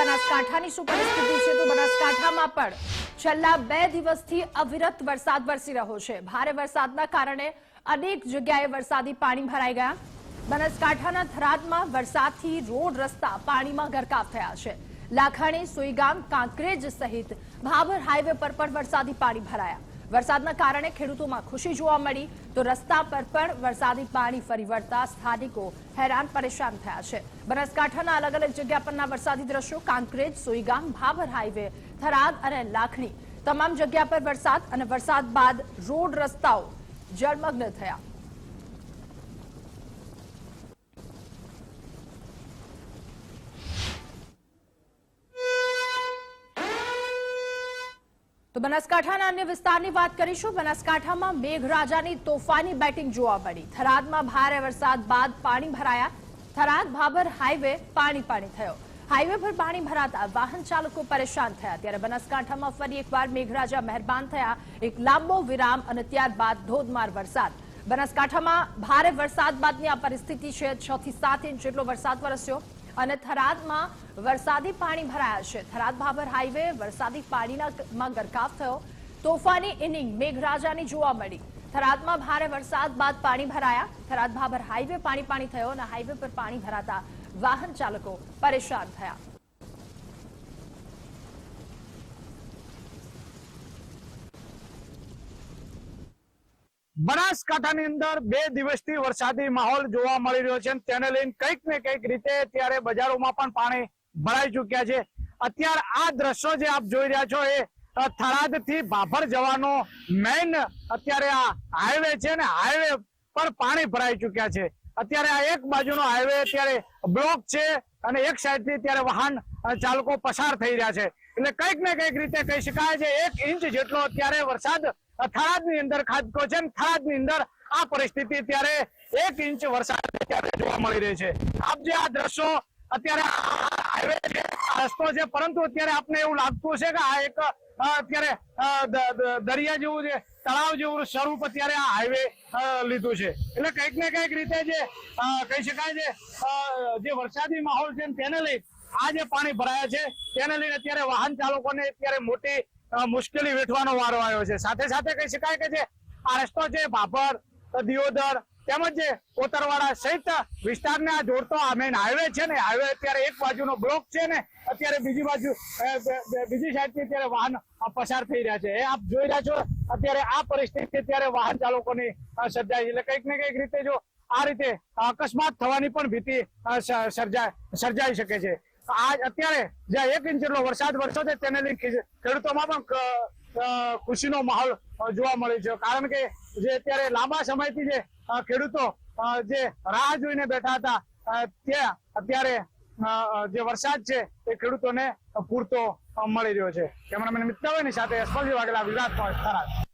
બનાસકાંઠાની શું પરિસ્થિતિ છે? તો બનાસકાંઠામાં પણ છેલ્લા બે દિવસથી અવિરત વરસાદ વરસી રહ્યો છે. ભારે વરસાદના કારણે અનેક જગ્યાએ વરસાદી પાણી ભરાઈ ગયા. બનાસકાંઠાના થરાદમાં વરસાદથી રોડ રસ્તા પાણીમાં ગરકાવ થયા છે. લાખાણી, સુઈગામ, કાંકરેજ સહિત ભાભર હાઈવે પર પણ વરસાદી પાણી ભરાયા. વરસાદના કારણે ખેડૂતોમાં ખુશી જોવા મળી તો રસ્તા પર પણ વરસાદી પાણી ફરી વળતા સ્થાનિકો હેરાન પરેશાન થયા છે. બનાસકાંઠાના અલગ અલગ જગ્યા પરના વરસાદી દ્રશ્યો, કાંકરેજ, સોઈગામ, ભાભર હાઈવે, થરાદ અને લાખણી, તમામ જગ્યા પર વરસાદ અને વરસાદ બાદ રોડ રસ્તાઓ જળમગ્ન થયા. તો બનાસકાંઠાના અન્ય વિસ્તારની વાત કરીશું. બનાસકાંઠામાં મેઘરાજાની તોફાની બેટિંગ જોવા મળી. થરાદમાં ભારે વરસાદ બાદ પાણી ભરાયા. થરાદ ભાભર હાઈવે પાણી પાણી થયો. હાઈવે પર પાણી ભરાતા વાહન ચાલકો પરેશાન થયા. ત્યારે બનાસકાંઠામાં ફરી એકવાર મેઘરાજા મહેરબાન થયા. એક લાંબો વિરામ અને ત્યારબાદ ધોધમાર વરસાદ. બનાસકાંઠામાં ભારે વરસાદ બાદની આ પરિસ્થિતિ છે. છ થી સાત ઇંચ જેટલો વરસાદ વરસ્યો. અને થરાદમાં વરસાદી પાણી ભરાયા છે. થરાદ ભાભર હાઈવે વરસાદી પાણીમાં ગરકાવ થયો. તોફાની ઇનિંગ મેઘરાજાની જોવા મળી. થરાદમાં ભારે વરસાદ બાદ પાણી ભરાયા. થરાદ ભાભર હાઈવે પાણી પાણી થયો અને હાઈવે પર પાણી ભરાતા વાહન ચાલકો પરેશાન થયા. બનાસકાંઠાની અંદર બે દિવસથી વરસાદી માહોલ જોવા મળી રહ્યો છે તેને લઈને કંઈક ને કંઈક રીતે ત્યારે બજારોમાં પણ પાણી ભરાઈ ચુક્યા છે. અત્યારે આ દ્રશ્યો જે આપ જોઈ રહ્યા છો એ થરાદથી ભાભર જવાનો મેઇન અત્યારે આ હાઈવે છે ને હાઈવે પર પાણી ભરાઈ ચુક્યા છે. અત્યારે આ એક બાજુનો હાઈવે અત્યારે બ્લોક છે અને એક સાઈડથી અત્યારે વાહન ચાલકો પસાર થઈ રહ્યા છે. એટલે કંઈક ને કંઈક રીતે કહી શકાય છે, એક ઇંચ જેટલો અત્યારે વરસાદ થરાદની અંદર ખાબકો છે થરાદની અંદર આ પરિસ્થિતિ અત્યારે એક ઇંચ વરસાદ અત્યારે જોવા મળી રહી છે. આપ જે આ દ્રશ્યો અત્યારે હાઈવે છે રસ્તો છે, પરંતુ અત્યારે આપને એવું લાગતું છે કે આ એક અત્યારે દરિયા જેવું છે, તળાવ જેવું સ્વરૂપ અત્યારે આ હાઈવે લીધું છે. એટલે કંઈક ને કંઈક રીતે જે કહી શકાય છે જે વરસાદી માહોલ છે તેને લઈ આ જે પાણી ભરાયા છે, તેને લઈને અત્યારે વાહન ચાલકોને અત્યારે મોટી મુશ્કેલી વેઠવાનો વારો આવ્યો છે. સાથે સાથે કહી શકાય કે જે આ રસ્તો છે, ભાભર, દિયોદર તેમજ જે કોતરવાડા સહિત વિસ્તારને આ જોડતો આ મેઇન હાઈવે છે ને હાઈવે અત્યારે એક બાજુનો બ્લોક છે ને અત્યારે બીજી બાજુ બીજી સાઈડથી અત્યારે વાહન પસાર થઈ રહ્યા છે. એ આપ જોઈ રહ્યા છો, અત્યારે આ પરિસ્થિતિ અત્યારે વાહન ચાલકોની સર્જાય છે. એટલે કંઈક ને કંઈક રીતે જો આ રીતે અકસ્માત થવાની પણ ભીતિ સર્જાય સર્જાઈ શકે છે. આજ અત્યારે જ્યાં એક ઇંચ જેટલો વરસાદ વરસ્યો છે, તેને લઈને ખેડૂતોમાં પણ ખુશીનો માહોલ જોવા મળે છે. કારણ કે જે અત્યારે લાંબા સમયથી જે ખેડૂતો જે રાહ જોઈને બેઠા હતા ત્યાં અત્યારે જે વરસાદ છે, એ ખેડૂતોને પૂરતો મળી રહ્યો છે. કેમેરામેન મિત્રભાઈની સાથે સ્પર્શી વાઘેલા ગુજરાત થરાદ.